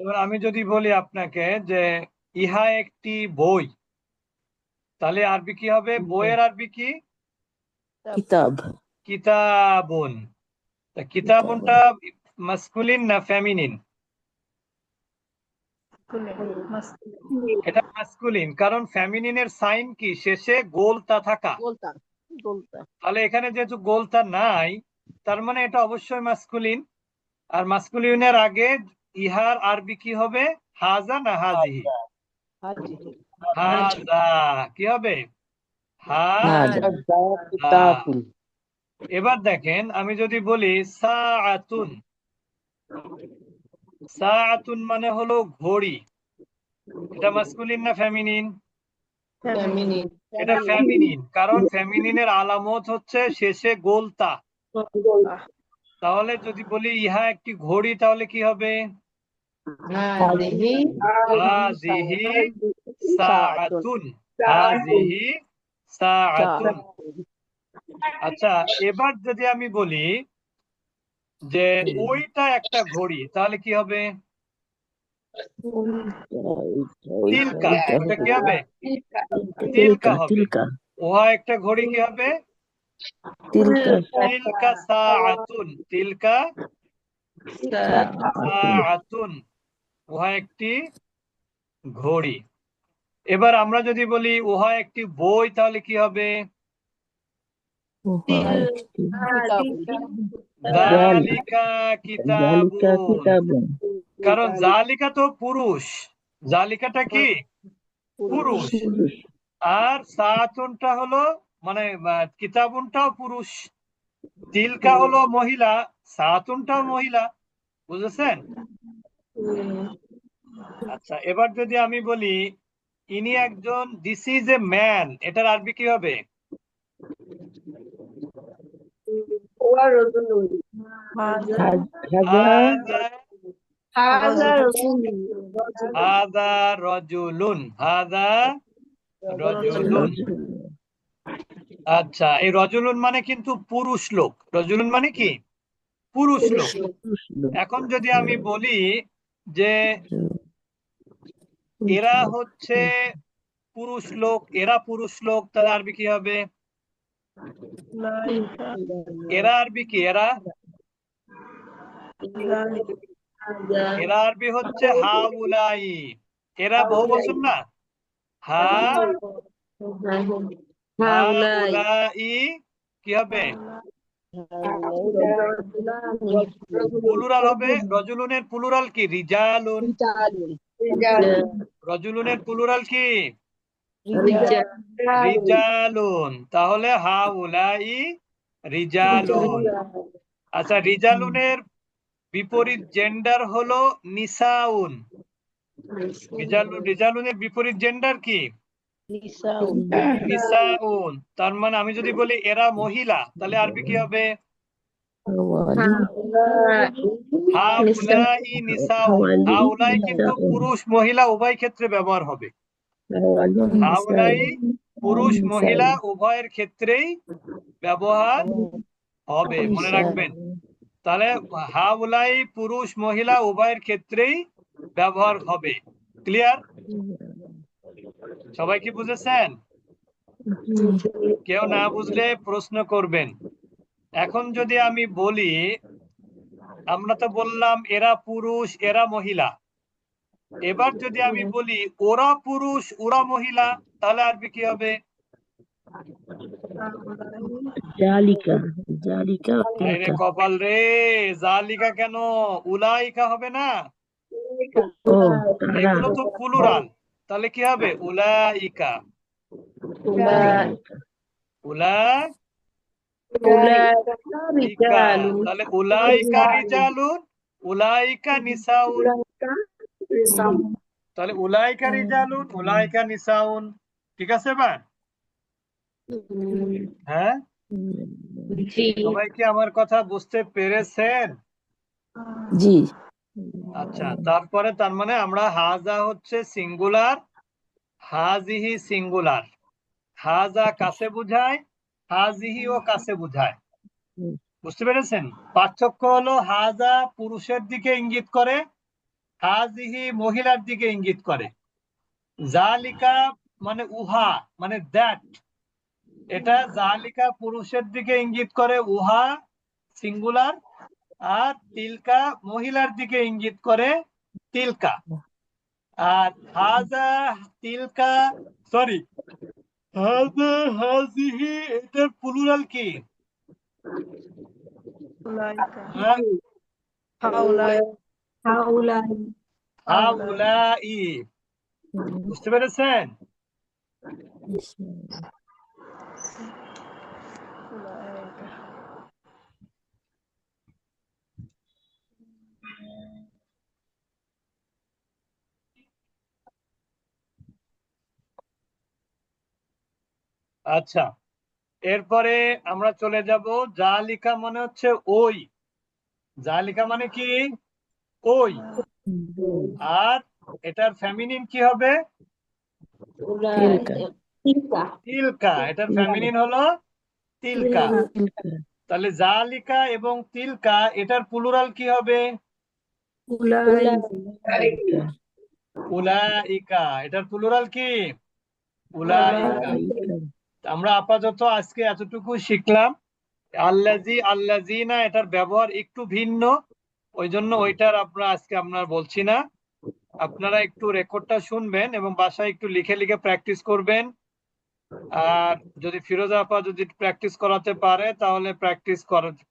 এবার আমি যদি বলি আপনাকে যে ইহা একটি বই তাহলে আরবি কি হবে? বইয়ের আরবি কি? কিতাব। কিতাবুন। কিতাবুনটা মাসকুলিন না ফেমিনিন এটা মাসকুলিন কারণ ফেমিনিনের সাইন কি? শেষে গোলতা থাকা। গোলতা গোলতা। তাহলে এখানে যেহেতু গোলতা নাই তার মানে এটা অবশ্যই মাসকুলিন। আর মাসকুলিনের আগে ইহার আরবি কি হবে? হাজা না হাজিহি? হাজি। হাজা। কি হবে? এবার দেখেন আমি যদি বলি সাআতুন। সাআতুন মানে হলো ঘড়ি। এটা মাসকুলিন না ফেমিনিন ফেমিনিন এটা ফেমিনিন কারণ ফেমিনিনের আলামত হচ্ছে শেষে গোলতা। তাহলে যদি বলি ইহা একটি ঘড়ি তাহলে কি হবে? হাজিহি হাজিহি সাআতুন হাজিহি সাআতুন আচ্ছা এবার যদি আমি বলি যে ওইটা একটা ঘড়ি তাহলে কি হবে? তিলকা ওটা কি হবে? তিলকা হবে। তিলকা। ওহা একটা ঘড়ি কি হবে? তিলকা। তিলকা সাআতুন। তিলকা সাআতুন। উহা একটি ঘড়ি। এবার আমরা যদি বলি উহা একটি বই তাহলে কি হবে? কারণ জালিকা তো পুরুষ। জালিকাটা কি? পুরুষ। আর সাআতুনটা হলো মানে কিতাবনটাও পুরুষ। তিলকা হলো মহিলা সাআতুনটাও মহিলা। বুঝেছেন? আচ্ছা এবার যদি আমি বলি ইনি একজন দিস ইজ এ ম্যান এটার আরবি কি হবে? হাদা হাদা রজুলুন হাদা রজুলুন। আচ্ছা এই রজুলুন মানে কিন্তু পুরুষ লোক। রজুলুন মানে কি? পুরুষ লোক। এখন যদি আমি বলি যে এরা হচ্ছে পুরুষ লোক এরা পুরুষ লোক তাহলে আরবি কি হবে? এরা আরবি কি? এরা? এরা আরবি হচ্ছে হাউলাই। এরা বহু বছর না? হা? হাউলাই। কি হবে? প্লুরাল হবে রজুলুনের প্লুরাল কি? রিজালুন। রজুলুনের প্লুরাল কি? রিজালুন। তাহলে হাউলাই রিজালুন। আচ্ছা রিজালুনের বিপরীত জেন্ডার হলো নিসাউন। রিজালুন রিজালুনের বিপরীত জেন্ডার কি? নিসাউন তার মানে আমি যদি বলি এরা মহিলা তাহলে আরবি কি হবে? হাউলাই কিন্তু পুরুষ মহিলা উভয় ক্ষেত্রে ব্যবহার হবে। হাউলাই পুরুষ মহিলা উভয়ের ক্ষেত্রেই ব্যবহার হবে মনে রাখবেন। তাহলে হাউলাই পুরুষ মহিলা উভয়ের ক্ষেত্রেই ব্যবহার হবে। ক্লিয়ার। সবাই কি বুঝেছেন? কেউ না বুঝলে প্রশ্ন করবেন। এখন যদি আমি বলি আমরা তো বললাম এরা পুরুষ এরা মহিলা। এবার যদি আমি বলি ওরা পুরুষ ওরা মহিলা তাহলে আরবি কি হবে? জালিকা জালিকা কপাল রে জালিকা কেন? উলাইকা হবে না? এগুলো তো প্লুরাল তাহলে কি হবে? উলাইকা। উলা তাহলে উলাইকা রিজালুন উলাইকা নিসাউন। তাহলে উলাইকা রিজালুন উলাইকা নিসাউন। ঠিক আছে বা হ্যাঁ? সবাই কি আমার কথা বুঝতে পেরেছেন? জি। আচ্ছা তারপরে তার মানে আমরা হাজা হচ্ছে সিঙ্গুলার হাজিহি সিঙ্গুলার। হাজা কাছে বুঝায় হাজিহি ও কাছে বুঝায়। বুঝতে পেরেছেন? পার্থক্য হলো হাজা পুরুষের দিকে ইঙ্গিত করে হাজিহি মহিলার দিকে ইঙ্গিত করে। জালিকা মানে উহা মানে দ্যাট এটা জালিকা পুরুষের দিকে ইঙ্গিত করে উহা সিঙ্গুলার আর তিলকা মহিলার দিকে ইঙ্গিত করে তিলকা। আর হাজা তিলকা সরি হাজা হাজিহি এটার প্লুরাল কি? হ্যাঁ? বুঝতে পেরেছেন? আচ্ছা এরপরে আমরা চলে যাব জালিকা মানে হচ্ছে ওই। জালিকা মানে কি? ওই। আর এটার ফেমিনিন কি হবে? তিলকা। তিলকা। এটার ফেমিনিন হলো তিলকা। তাহলে তাহলে জালিকা এবং তিলকা এটার প্লুরাল কি হবে? উলাইকা। উলাইকা। এটার প্লুরাল কি? উলাইকা। আমরা আপাতত আজকে এতটুকু শিখলাম। আল্লাজি আল্লাজিনা এটার ব্যবহার একটু ভিন্ন ওই জন্য ওইটার আমরা আজকে আপনার বলছি না। আপনারা একটু রেকর্ডটা শুনবেন এবং বাসায় একটু লিখে লিখে প্র্যাকটিস করবেন। আর যদি ফিরোজা আপা যদি প্র্যাকটিস করাতে পারে, তাহলে প্র্যাকটিস করতে